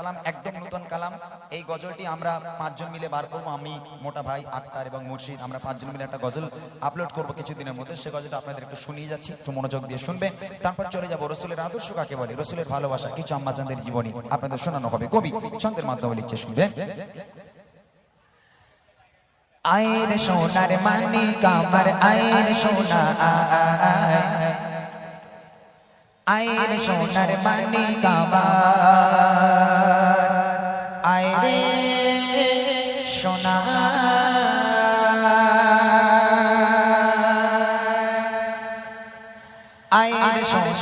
কালাম, একদম নতুন কালাম। এই গজলটি আমরা পাঁচজন মিলে বার করব। আমি, মোটা ভাই, আক্তার এবং মুর্শিদ, আমরা পাঁচজন মিলে একটা গজল আপলোড করব কিছুদিনের মধ্যে। সে গজলটা আপনাদের একটু শুনিয়ে যাচ্ছি, একটু মনোযোগ দিয়ে শুনবে তারপর চলে যাব রসুলের আদর্শ কাকে বলে? রসুলের ভালোবাসা, কিছু আম্মাজানদের জীবনী। আপনাদের শোনানো হবে কবি ছন্দের মাধ্যমে লিখছে, শুনবেন। আয়ের সোনার মানি কামার আয়ের সোনা। আয়ের সোনার মানি কাবার। আয়ের সোনার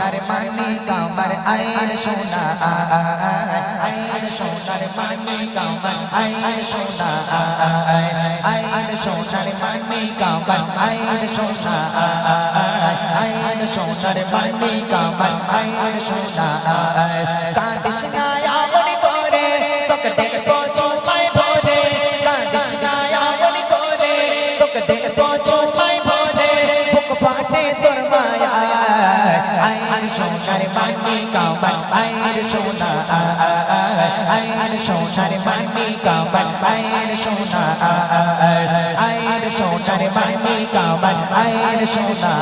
মানি কামার আয়ের সোনা আয়ের সোনার মানি কামার আয়ের সোনা আয়ের সোনার মানি কামার আয়ের সোনা আয়ের সোনার মানি কামার আয়ের সোনা, কাঁদিস না আমন করে, তোকে দেখব চুমাই ভরে, কাঁদিস না আমন করে, তোকে দেখব চুমাই ভরে, বুক ফাটে তোর মায়া আয়ের সোনার মানি কামার আয়ের সোনা আয়ের সোনার মানি কামার আয়ের সোনা আয়ের সোনার মানি কামার আয়ের সোনা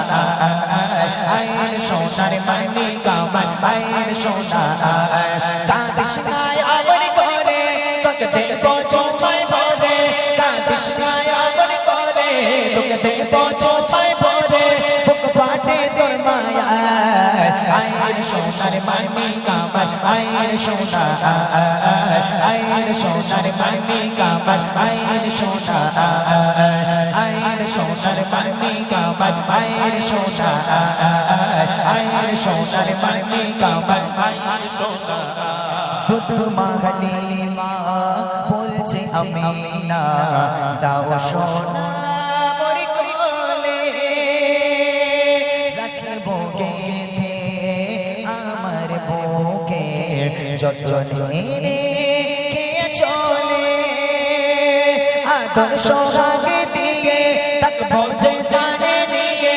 আয়ের সোনার মানি কামার আয়ের সোনা কাঁদিস না আমন করে তোকে দেখব চোমাই ভরে। কাঁদিস না আমন করে তোকে দেখব চোমাই আয়ের সোনার মানি কামার আয়ের সোনা আয়ের সোনার মানি কামার আয়ের সোনা আয়ের সোনার মানি কামার আয়ের সোনা আয়ের সোনার মানি কামার আয়ের সোনা দুধ মাহলি মা বলছে আমি না দাও সোনা যতনে রেখে চলে? আদর সোহাগ দিয়ে তাক বোঝে জানে নিয়ে,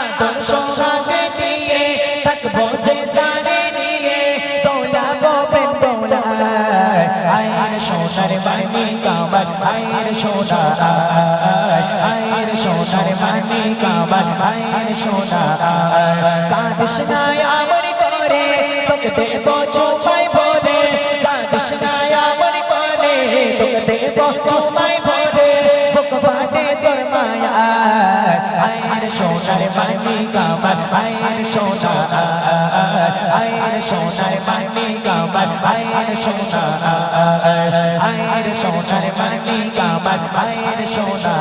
আদর সোহাগ দিয়ে তাক বোঝে জানে নিয়ে, দোলাবো প্রেম দোলা আয়ের সোনার মানি কামার আয়ের সোনা আয়ের সোনার মানি কামার আয়ের সোনা কাঁদিস না আমার করে, তোকে দেব চুপাই তোকে দেব চুপাই বলে বুক ফাটে তোর মায়া আয়ের সোনার মানি কামার আয়ের সোনা আয়ের সোনার মানি কামার আয়ের সোনা আয়ের সোনার মানি কামার আয়ের সোনা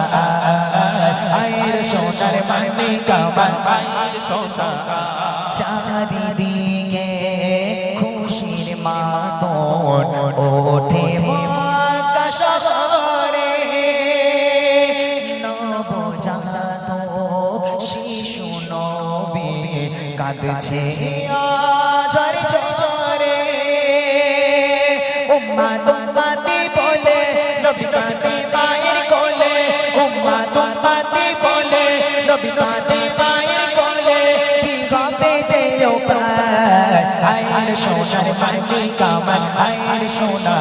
আয়ের সোনার মানি কামার আয়ের সোনা চারিদিকে খুশির মাতন ওঠে কাঁদছে আজর চরে উম্মা তুম্মাতি বলে, নবী কাঁদে মায়ের কোলে। উম্মা তুম্মাতি বলে, নবী কাঁদে মায়ের কোলে। কি হবে যে উপায় আয়ের সোনার মানি কামার আয়ের সোনা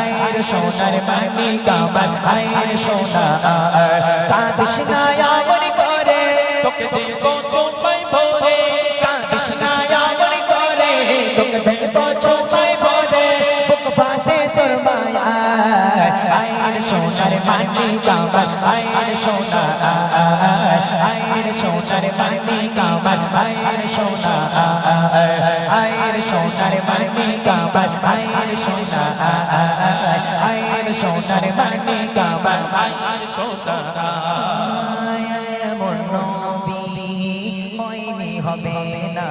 আয়ের সোনার মানি কামার আয়ের সোনা কাঁদিস না আমন করে, তোকে দেব চোপাই ভরে বুক ফাটে তোর মায়া আয়ের সোনার মানি কামার আয়ের সোনা আয়ের সোনার মানি কামার আয়ের সোনা আয়ের সোনার মানি কামার হবে না।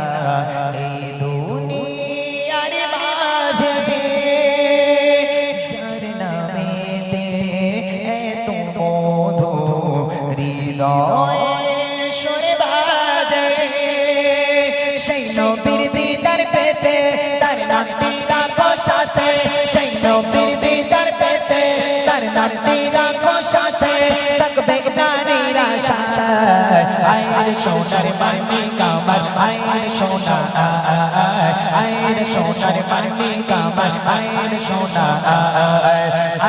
রাখো সাথে, থাকবে নারীর আশায় আয়ের সোনার মানি কামার আয়ের সোনা আয়ের সোনার মানি কামার আয়ের সোনা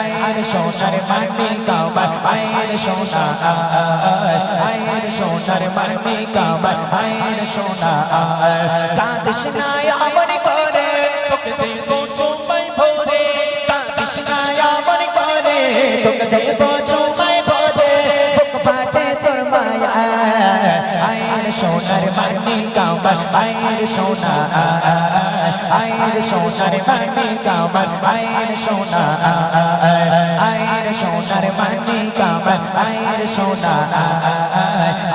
আয়ের সোনার মানি কামার আয়ের সোনা আয়ের সোনার মানি কামার আয়ের সোনা। কাঁদিস না আমন করে, তোকে দেব চুমাই ভরে। কাঁদিস না আমন করে তোকে দেব চুমাই ভরে বুক ফাটে তোর মায়া। আয়ের সোনার মানি কামার আয়ের সোনা আয়ের সোনার মানি কামার আয়ের সোনা আয়ের সোনার মানি কামার আয়ের সোনা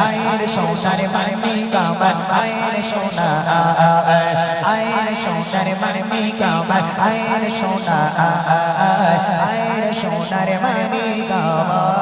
আয়ের সোনার মানি কামার আয়ের সোনা আয়ের সোনার মানি কামার আয়ের সোনা আয়ের মানি কামার